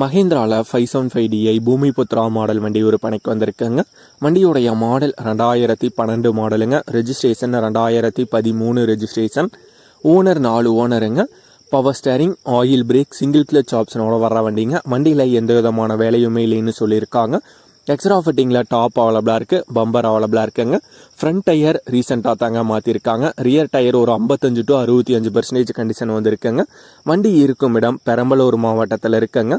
மஹேந்திராவில் five seven five D I Bhoomiputra model வண்டி விற்பனைக்கு வந்திருக்குங்க. வண்டியுடைய மாடல் ரெண்டாயிரத்தி பன்னெண்டு மாடலுங்க. ரெஜிஸ்ட்ரேஷன் ரெண்டாயிரத்தி பதிமூணு ரெஜிஸ்ட்ரேஷன் ஓனர் நாலு ஓனருங்க power steering oil brake single clutch ஆப்ஷனோட வர வண்டிங்க. வண்டியில் எந்த விதமான வேலையுமே இல்லைன்னு சொல்லியிருக்காங்க. எக்ஸ்ட்ரா ஃபிட்டிங்கில் டாப் அவைலபிளாக இருக்குது பம்பர் அவைலபிளாக இருக்குங்க. ஃப்ரண்ட் டயர் ரீசெண்டாக தாங்க மாற்றிருக்காங்க ரியர் டயர் ஒரு ஐம்பத்தஞ்சு டு அறுபத்தி அஞ்சு பர்சன்டேஜ் கண்டிஷன் வந்துருக்குங்க. வண்டி இருக்கும் இடம் பெரம்பலூர் மாவட்டத்தில் இருக்குங்க.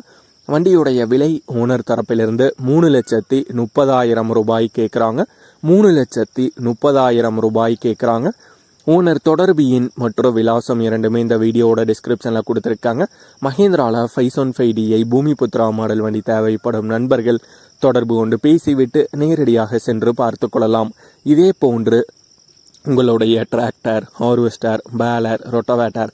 வண்டியுடைய விலை ஓனர் தரப்பிலிருந்து மூணு லட்சத்தி முப்பதாயிரம் ரூபாய் கேட்குறாங்க மூணு லட்சத்தி முப்பதாயிரம் ரூபாய் கேட்குறாங்க ஓனர் தொடர்பு எண் மற்றும் விலாசம் இரண்டுமே இந்த வீடியோவோட டிஸ்கிரிப்ஷனில் கொடுத்துருக்காங்க. மஹேந்திராவில் five one five D I Bhoomiputra model வண்டி தேவைப்படும் நண்பர்கள் தொடர்பு கொண்டு பேசிவிட்டு நேரடியாக சென்று பார்த்து கொள்ளலாம். இதே போன்று உங்களுடைய டிராக்டர் ஹார்வெஸ்டர் பேலர் ரொட்டவேட்டர்